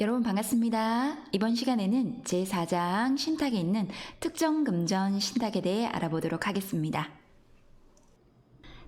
여러분 반갑습니다. 이번 시간에는 제4장 신탁에 있는 특정 금전 신탁에 대해 알아보도록 하겠습니다.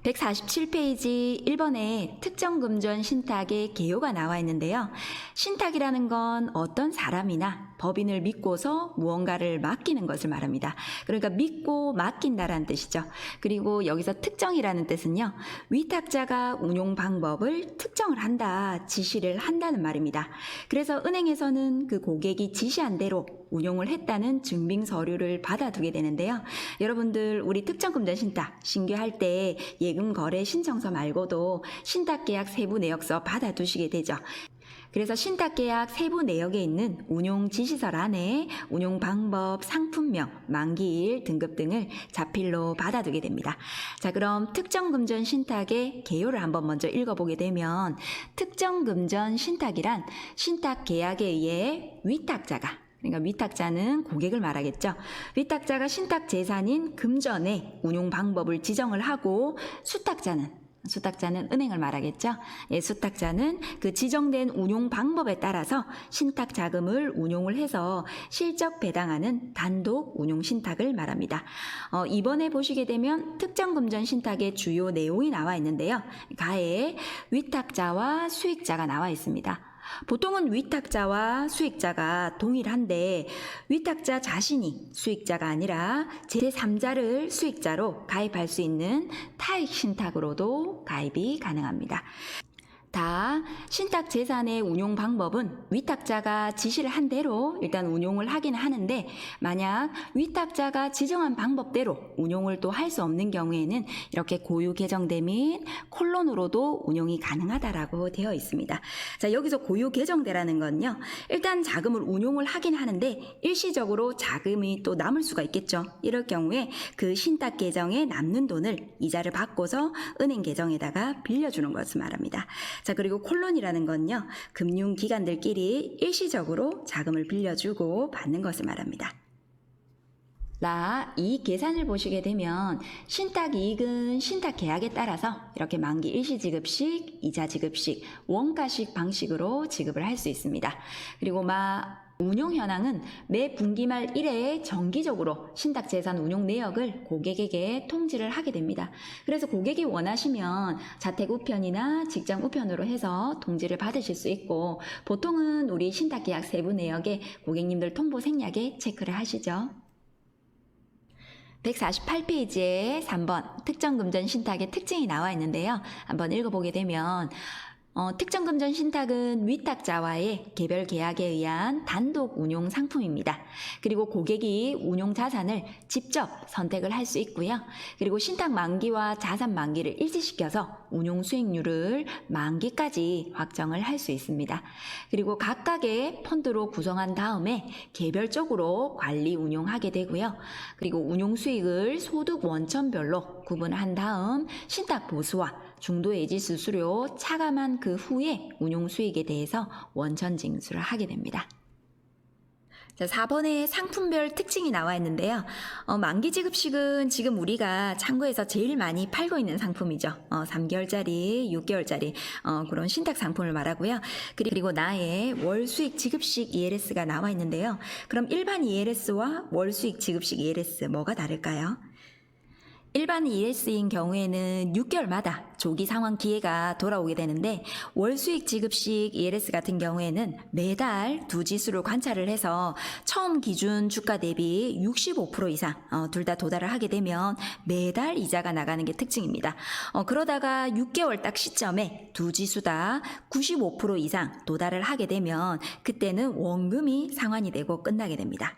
147페이지 1번에 특정 금전 신탁의 개요가 나와 있는데요. 신탁이라는 건 어떤 사람이나 법인을 믿고서 무언가를 맡기는 것을 말합니다. 그러니까 믿고 맡긴다라는 뜻이죠. 그리고 여기서 특정이라는 뜻은요. 위탁자가 운용 방법을 특정을 한다, 지시를 한다는 말입니다. 그래서 은행에서는 그 고객이 지시한 대로 운용을 했다는 증빙 서류를 받아두게 되는데요. 여러분들 우리 특정 금전 신탁 신규할 때 예금 거래 신청서 말고도 신탁 계약 세부 내역서 받아두시게 되죠. 그래서 신탁 계약 세부 내역에 있는 운용 지시설 안에 운용 방법, 상품명, 만기일, 등급 등을 자필로 받아두게 됩니다. 자, 그럼 특정 금전 신탁의 개요를 한번 먼저 읽어보게 되면 특정 금전 신탁이란 신탁 계약에 의해 위탁자가 그러니까 위탁자는 고객을 말하겠죠. 위탁자가 신탁 재산인 금전의 운용 방법을 지정을 하고 수탁자는 수탁자는 은행을 말하겠죠. 예, 수탁자는 그 지정된 운용 방법에 따라서 신탁 자금을 운용을 해서 실적 배당하는 단독 운용 신탁을 말합니다. 어, 이번에 보시게 되면 특정 금전 신탁의 주요 내용이 나와 있는데요. 가에 위탁자와 수익자가 나와 있습니다. 보통은 위탁자와 수익자가 동일한데 위탁자 자신이 수익자가 아니라 제3자를 수익자로 가입할 수 있는 타익 신탁으로도 가입이 가능합니다. 다 신탁 재산의 운용 방법은 위탁자가 지시를 한 대로 일단 운용을 하긴 하는데 만약 위탁자가 지정한 방법대로 운용을 또 할 수 없는 경우에는 이렇게 고유 개정대 및 콜론으로도 운용이 가능하다라고 되어 있습니다. 자, 여기서 고유 개정대라는 건요. 일단 자금을 운용을 하긴 하는데 일시적으로 자금이 또 남을 수가 있겠죠. 이럴 경우에 그 신탁 계정에 남는 돈을 이자를 받고서 은행 계정에다가 빌려주는 것을 말합니다. 자, 그리고 콜론이라는 건요. 금융기관들끼리 일시적으로 자금을 빌려주고 받는 것을 말합니다. 라, 이 계산을 보시게 되면 신탁 이익은 신탁 계약에 따라서 이렇게 만기 일시 지급식, 이자 지급식, 원가식 방식으로 지급을 할 수 있습니다. 그리고 마 운용 현황은 매 분기 말 1회에 정기적으로 신탁 재산 운용 내역을 고객에게 통지를 하게 됩니다. 그래서 고객이 원하시면 자택 우편이나 직장 우편으로 해서 통지를 받으실 수 있고 보통은 우리 신탁 계약 세부 내역에 고객님들 통보 생략에 체크를 하시죠. 148페이지에 3번 특정 금전 신탁의 특징이 나와 있는데요. 한번 읽어보게 되면 어, 특정 금전 신탁은 위탁자와의 개별 계약에 의한 단독 운용 상품입니다. 그리고 고객이 운용 자산을 직접 선택을 할 수 있고요. 그리고 신탁 만기와 자산 만기를 일치시켜서 운용 수익률을 만기까지 확정을 할 수 있습니다. 그리고 각각의 펀드로 구성한 다음에 개별적으로 관리 운용하게 되고요. 그리고 운용 수익을 소득 원천별로 구분한 다음 신탁 보수와 중도 예지 수수료 차감한 그 후에 운용 수익에 대해서 원천 징수를 하게 됩니다. 자, 4번에 상품별 특징이 나와 있는데요. 어, 만기 지급식은 지금 우리가 창고에서 제일 많이 팔고 있는 상품이죠. 어, 3개월짜리, 6개월짜리 어, 그런 신탁 상품을 말하고요. 그리고 나의 월 수익 지급식 ELS가 나와 있는데요. 그럼 일반 ELS와 월 수익 지급식 ELS 뭐가 다를까요? 일반 ES인 경우에는 6개월마다 조기 상환 기회가 돌아오게 되는데 월 수익 지급식 ELS 같은 경우에는 매달 두 지수를 관찰을 해서 처음 기준 주가 대비 65% 이상 어, 둘 다 도달을 하게 되면 매달 이자가 나가는 게 특징입니다. 어, 그러다가 6개월 딱 시점에 두 지수 다 95% 이상 도달을 하게 되면 그때는 원금이 상환이 되고 끝나게 됩니다.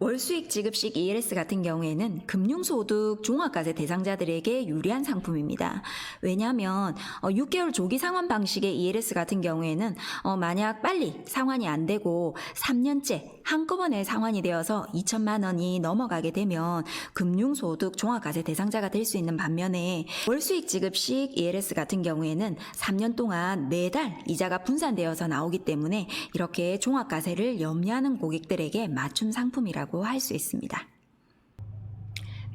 월수익 지급식 ELS 같은 경우에는 금융소득 종합과세 대상자들에게 유리한 상품입니다. 왜냐하면 6개월 조기 상환 방식의 ELS 같은 경우에는 어, 만약 빨리 상환이 안 되고 3년째 한꺼번에 상환이 되어서 2천만 원이 넘어가게 되면 금융소득 종합과세 대상자가 될 수 있는 반면에 월수익 지급식 ELS 같은 경우에는 3년 동안 매달 이자가 분산되어서 나오기 때문에 이렇게 종합과세를 염려하는 고객들에게 맞춤 상품이라고 할 수 있습니다.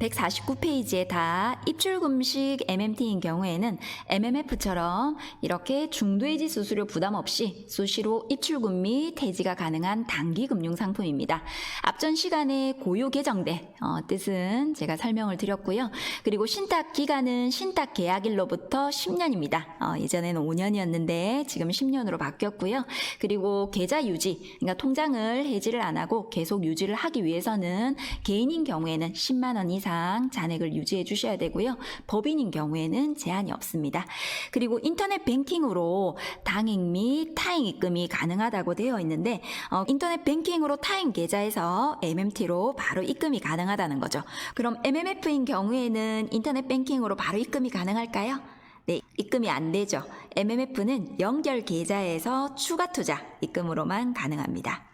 149페이지에 다 입출금식 MMT인 경우에는 MMF처럼 이렇게 중도해지 수수료 부담 없이 수시로 입출금 및 해지가 가능한 단기 금융 상품입니다. 앞전 시간에 고유 개정돼 어, 뜻은 제가 설명을 드렸고요. 그리고 신탁 기간은 신탁 계약일로부터 10년입니다. 어, 예전에는 5년이었는데 지금 10년으로 바뀌었고요. 그리고 계좌 유지, 그러니까 통장을 해지를 안 하고 계속 유지를 하기 위해서는 개인인 경우에는 10만 원 이상 잔액을 유지해 주셔야 되고요. 법인인 경우에는 제한이 없습니다. 그리고 인터넷 뱅킹으로 당행 및 타행 입금이 가능하다고 되어 있는데 어, 인터넷 뱅킹으로 타행 계좌에서 MMT로 바로 입금이 가능하다는 거죠. 그럼 MMF인 경우에는 인터넷 뱅킹으로 바로 입금이 가능할까요? 네, 입금이 안 되죠. MMF는 연결 계좌에서 추가 투자 입금으로만 가능합니다.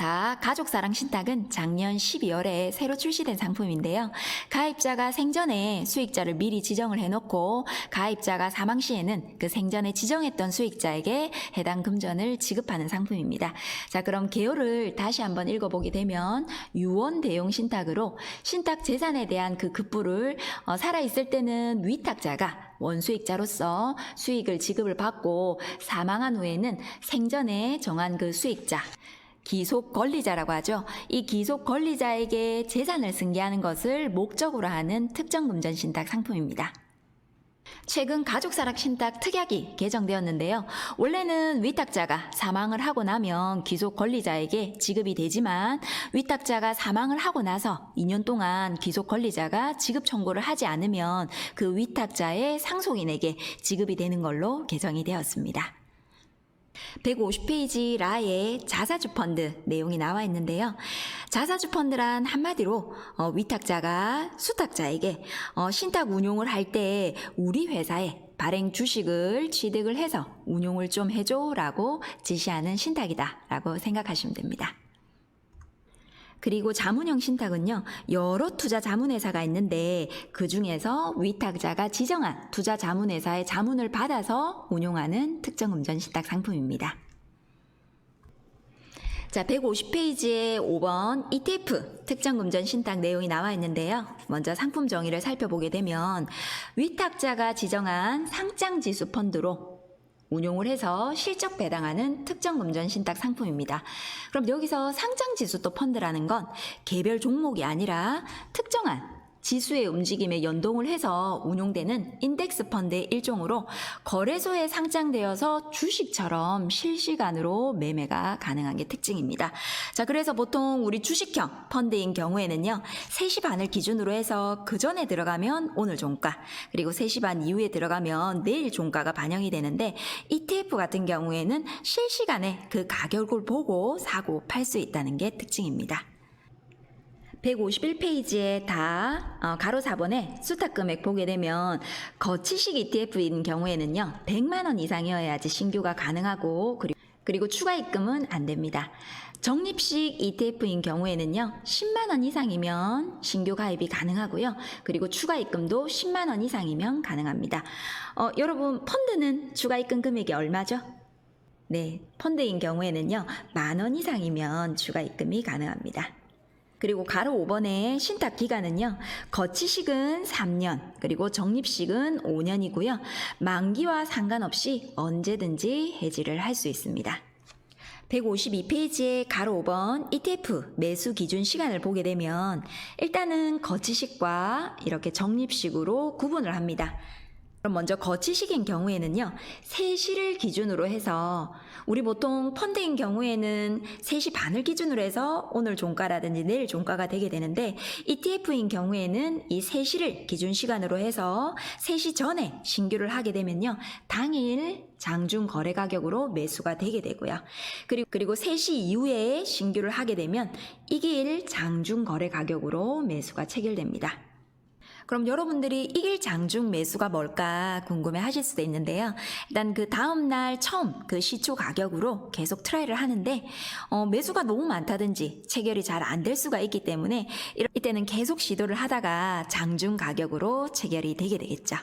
다 가족사랑 신탁은 작년 12월에 새로 출시된 상품인데요. 가입자가 생전에 수익자를 미리 지정을 해놓고 가입자가 사망 시에는 그 생전에 지정했던 수익자에게 해당 금전을 지급하는 상품입니다. 자, 그럼 개요를 다시 한번 읽어보게 되면 유언 대용 신탁으로 신탁 재산에 대한 그 급부를 어, 살아있을 때는 위탁자가 원수익자로서 수익을 지급을 받고 사망한 후에는 생전에 정한 그 수익자 기속 권리자라고 하죠. 이 기속 권리자에게 재산을 승계하는 것을 목적으로 하는 특정 금전 신탁 상품입니다. 최근 가족사랑 신탁 특약이 개정되었는데요. 원래는 위탁자가 사망을 하고 나면 기속 권리자에게 지급이 되지만 위탁자가 사망을 하고 나서 2년 동안 기속 권리자가 지급 청구를 하지 않으면 그 위탁자의 상속인에게 지급이 되는 걸로 개정이 되었습니다. 150페이지 라의 자사주 펀드 내용이 나와 있는데요. 자사주 펀드란 한마디로 어, 위탁자가 수탁자에게 어, 신탁 운용을 할 때 우리 회사에 발행 주식을 취득을 해서 운용을 좀 해줘라고 지시하는 신탁이다라고 생각하시면 됩니다. 그리고 자문형 신탁은요, 여러 투자 자문회사가 있는데 그 중에서 위탁자가 지정한 투자 자문회사의 자문을 받아서 운용하는 특정 금전 신탁 상품입니다. 자, 150페이지에 5번 ETF 특정 금전 신탁 내용이 나와 있는데요. 먼저 상품 정의를 살펴보게 되면 위탁자가 지정한 상장 지수 펀드로 운용을 해서 실적 배당하는 특정 금전 신탁 상품입니다. 그럼 여기서 상장 지수 또 펀드라는 건 개별 종목이 아니라 특정한 지수의 움직임에 연동을 해서 운용되는 인덱스 펀드의 일종으로 거래소에 상장되어서 주식처럼 실시간으로 매매가 가능한 게 특징입니다. 자, 그래서 보통 우리 주식형 펀드인 경우에는요, 3시 반을 기준으로 해서 그 전에 들어가면 오늘 종가, 그리고 3시 반 이후에 들어가면 내일 종가가 반영이 되는데 ETF 같은 경우에는 실시간에 그 가격을 보고 사고 팔 수 있다는 게 특징입니다. 151페이지에 다 어, 가로 4번에 수탁 금액 보게 되면 거치식 ETF인 경우에는요 100만 원 이상이어야지 신규가 가능하고 그리고, 그리고 추가 입금은 안 됩니다. 적립식 ETF인 경우에는요 10만 원 이상이면 신규 가입이 가능하고요. 그리고 추가 입금도 10만 원 이상이면 가능합니다. 어, 여러분 펀드는 추가 입금 금액이 얼마죠? 네, 펀드인 경우에는요 만 원 이상이면 추가 입금이 가능합니다. 그리고 가로 5번의 신탁 기간은요. 거치식은 3년, 그리고 적립식은 5년이고요. 만기와 상관없이 언제든지 해지를 할 수 있습니다. 152페이지의 가로 5번 ETF 매수 기준 시간을 보게 되면 일단은 거치식과 이렇게 적립식으로 구분을 합니다. 그럼 먼저 거치식인 경우에는요, 3시를 기준으로 해서, 우리 보통 펀드인 경우에는 3시 반을 기준으로 해서 오늘 종가라든지 내일 종가가 되게 되는데, ETF인 경우에는 이 3시를 기준 시간으로 해서 3시 전에 신규를 하게 되면요, 당일 장중 거래 가격으로 매수가 되게 되고요. 그리고, 그리고 3시 이후에 신규를 하게 되면 이길 장중 거래 가격으로 매수가 체결됩니다. 그럼 여러분들이 이길 장중 매수가 뭘까 궁금해 하실 수도 있는데요. 일단 그 다음날 처음 그 시초 가격으로 계속 트라이를 하는데, 어, 매수가 너무 많다든지 체결이 잘 안 될 수가 있기 때문에 이럴- 이때는 계속 시도를 하다가 장중 가격으로 체결이 되게 되겠죠.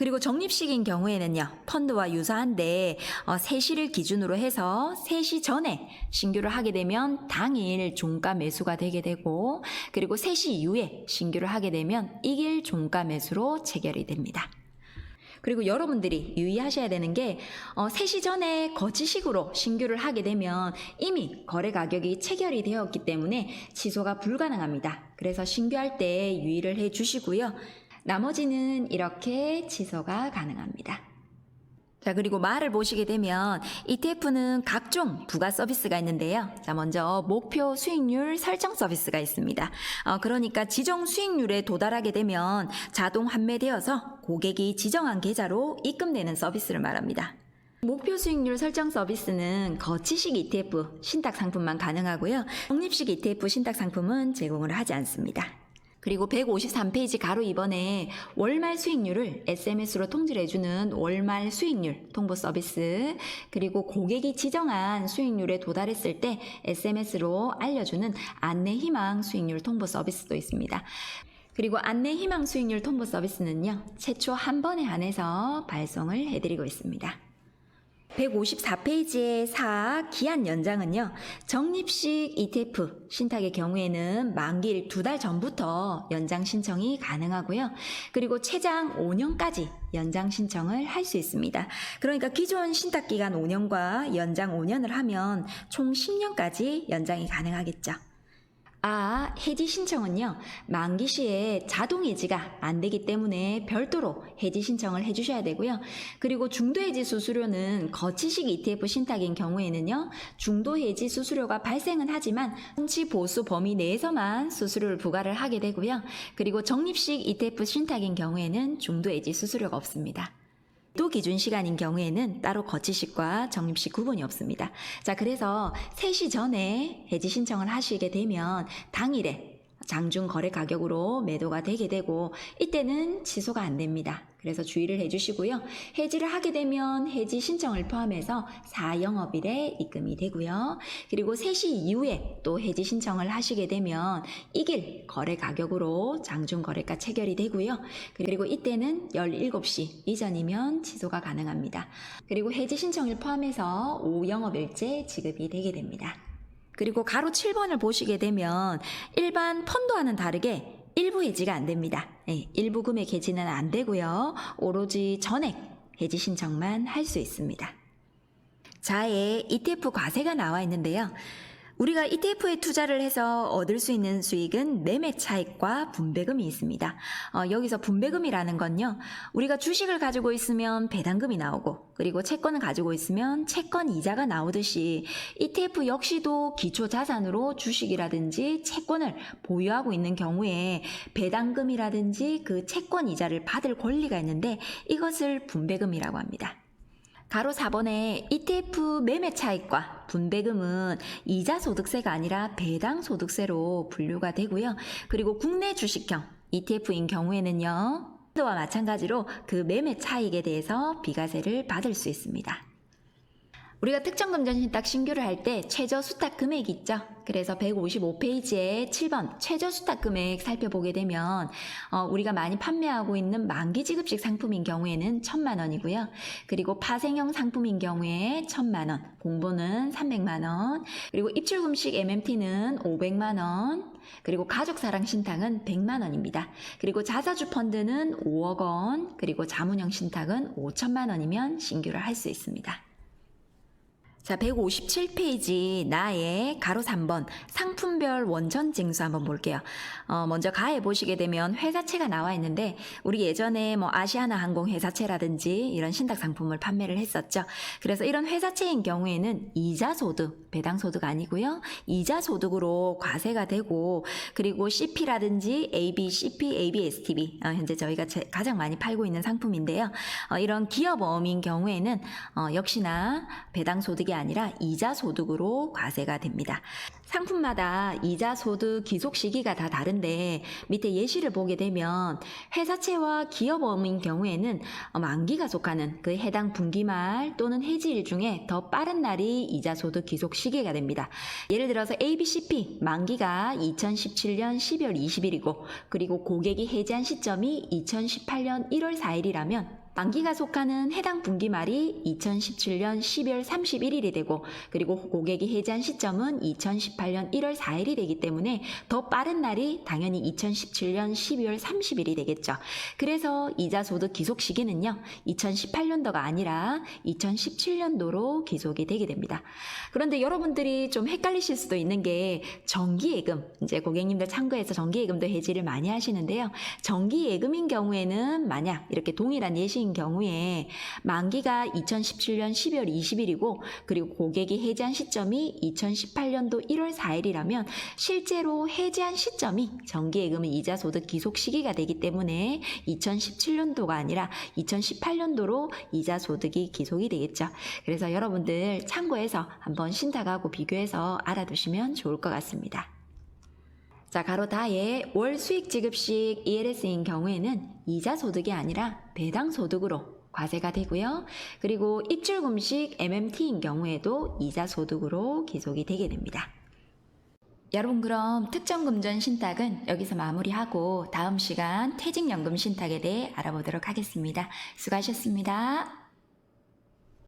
그리고 적립식인 경우에는요, 펀드와 유사한데, 어, 3시를 기준으로 해서 3시 전에 신규를 하게 되면 당일 종가 매수가 되게 되고, 그리고 3시 이후에 신규를 하게 되면 이길 종가 매수로 체결이 됩니다. 그리고 여러분들이 유의하셔야 되는 게 어, 3시 전에 거치식으로 신규를 하게 되면 이미 거래 가격이 체결이 되었기 때문에 취소가 불가능합니다. 그래서 신규할 때 유의를 해 주시고요. 나머지는 이렇게 취소가 가능합니다. 자, 그리고 말을 보시게 되면 ETF는 각종 부가 서비스가 있는데요. 자, 먼저 목표 수익률 설정 서비스가 있습니다. 어, 그러니까 지정 수익률에 도달하게 되면 자동 환매되어서 고객이 지정한 계좌로 입금되는 서비스를 말합니다. 목표 수익률 설정 서비스는 거치식 ETF 신탁 상품만 가능하고요. 적립식 ETF 신탁 상품은 제공을 하지 않습니다. 그리고 153페이지 가로 2번에 월말 수익률을 SMS로 통지해주는 월말 수익률 통보 서비스, 그리고 고객이 지정한 수익률에 도달했을 때 SMS로 알려주는 안내 희망 수익률 통보 서비스도 있습니다. 그리고 안내 희망 수익률 통보 서비스는요, 최초 한 번에 한해서 발송을 해드리고 있습니다. 154페이지의 4 기한 연장은요, 적립식 ETF 신탁의 경우에는 만기일 두 달 전부터 연장 신청이 가능하고요. 그리고 최장 5년까지 연장 신청을 할 수 있습니다. 그러니까 기존 신탁 기간 5년과 연장 5년을 하면 총 10년까지 연장이 가능하겠죠. 아, 해지 신청은요, 만기 시에 자동 해지가 안 되기 때문에 별도로 해지 신청을 해주셔야 되고요. 그리고 중도 해지 수수료는 거치식 ETF 신탁인 경우에는요, 중도 해지 수수료가 발생은 하지만 통치 보수 범위 내에서만 수수료를 부과를 하게 되고요. 그리고 적립식 ETF 신탁인 경우에는 중도 해지 수수료가 없습니다. 또 기준 시간인 경우에는 따로 거치식과 적립식 구분이 없습니다. 자, 그래서 3시 전에 해지 신청을 하시게 되면 당일에 장중 거래 가격으로 매도가 되게 되고 이때는 취소가 안 됩니다. 그래서 주의를 해주시고요. 해지를 하게 되면 해지 신청을 포함해서 4영업일에 입금이 되고요. 그리고 3시 이후에 또 해지 신청을 하시게 되면 이길 거래 가격으로 장중 거래가 체결이 되고요. 그리고 이때는 17시 이전이면 취소가 가능합니다. 그리고 해지 신청을 포함해서 5영업일째 지급이 되게 됩니다. 그리고 가로 7번을 보시게 되면 일반 펀드와는 다르게 일부 해지가 안 됩니다. 네, 일부 금액 해지는 안 되고요. 오로지 전액 해지 신청만 할 수 있습니다. 자에 ETF 과세가 나와 있는데요. 우리가 ETF에 투자를 해서 얻을 수 있는 수익은 매매 차익과 분배금이 있습니다. 어, 여기서 분배금이라는 건요, 우리가 주식을 가지고 있으면 배당금이 나오고, 그리고 채권을 가지고 있으면 채권 이자가 나오듯이 ETF 역시도 기초 자산으로 주식이라든지 채권을 보유하고 있는 경우에 배당금이라든지 그 채권 이자를 받을 권리가 있는데 이것을 분배금이라고 합니다. 가로 4번에 ETF 매매 차익과 분배금은 이자 소득세가 아니라 배당 소득세로 분류가 되고요. 그리고 국내 주식형 ETF인 경우에는요. 와 마찬가지로 그 매매 차익에 대해서 비과세를 받을 수 있습니다. 우리가 특정 금전 신탁 신규를 할 때 최저 수탁 금액 있죠? 그래서 155페이지에 7번 최저 수탁 금액 살펴보게 되면 어, 우리가 많이 판매하고 있는 만기 지급식 상품인 경우에는 1천만 원이고요. 그리고 파생형 상품인 경우에 1천만 원, 공보는 300만 원, 그리고 입출금식 MMT는 500만 원, 그리고 가족사랑 신탁은 100만 원입니다. 그리고 자사주 펀드는 5억 원, 그리고 자문형 신탁은 5천만 원이면 신규를 할 수 있습니다. 자, 157페이지 나의 가로 3번 상품별 원전 징수 한번 볼게요. 어, 먼저 가에 보시게 되면 회사채가 나와 있는데 우리 예전에 뭐 아시아나 항공 회사채라든지 이런 신탁 상품을 판매를 했었죠. 그래서 이런 회사채인 경우에는 이자 소득, 배당 소득 아니고요. 이자 소득으로 과세가 되고 그리고 CP라든지 AB, CP, ABSTB 어, 현재 저희가 제- 가장 많이 팔고 있는 상품인데요. 어, 이런 기업 어음인 경우에는 어, 역시나 배당 소득이 아니라 이자 소득으로 과세가 됩니다. 상품마다 이자 소득 기속 시기가 다 다른데 밑에 예시를 보게 되면 회사채와 기업어음인 경우에는 어, 만기가 속하는 그 해당 분기 말 또는 해지일 중에 더 빠른 날이 이자 소득 기속 시기가 됩니다. 예를 들어서 ABCP 만기가 2017년 12월 20일이고 그리고 고객이 해지한 시점이 2018년 1월 4일이라면 만기가 속하는 해당 분기 말이 2017년 12월 31일이 되고 그리고 고객이 해지한 시점은 2018년 1월 4일이 되기 때문에 더 빠른 날이 당연히 2017년 12월 30일이 되겠죠. 그래서 이자 소득 기속 시기는요. 2018년도가 아니라 2017년도로 기속이 되게 됩니다. 그런데 여러분들이 좀 헷갈리실 수도 있는 게 정기예금 이제 고객님들 참고해서 정기예금도 해지를 많이 하시는데요. 정기예금인 경우에는 만약 이렇게 동일한 예시인 경우에 만기가 2017년 12월 20일이고 그리고 고객이 해지한 시점이 2018년도 1월 4일이라면 실제로 해지한 시점이 정기예금의 이자 소득 기속 시기가 되기 때문에 2017년도가 아니라 2018년도로 이자 소득이 기속이 되겠죠. 그래서 여러분들 참고해서 한번 신탁하고 비교해서 알아두시면 좋을 것 같습니다. 자, 가로 다의 월 수익 지급식 ELS인 경우에는 이자 소득이 아니라 배당 소득으로 과세가 되고요. 그리고 입출 금식 MMT인 경우에도 이자 소득으로 기속이 되게 됩니다. 여러분 그럼 특정 금전 신탁은 여기서 마무리하고 다음 시간 퇴직연금 신탁에 대해 알아보도록 하겠습니다. 수고하셨습니다.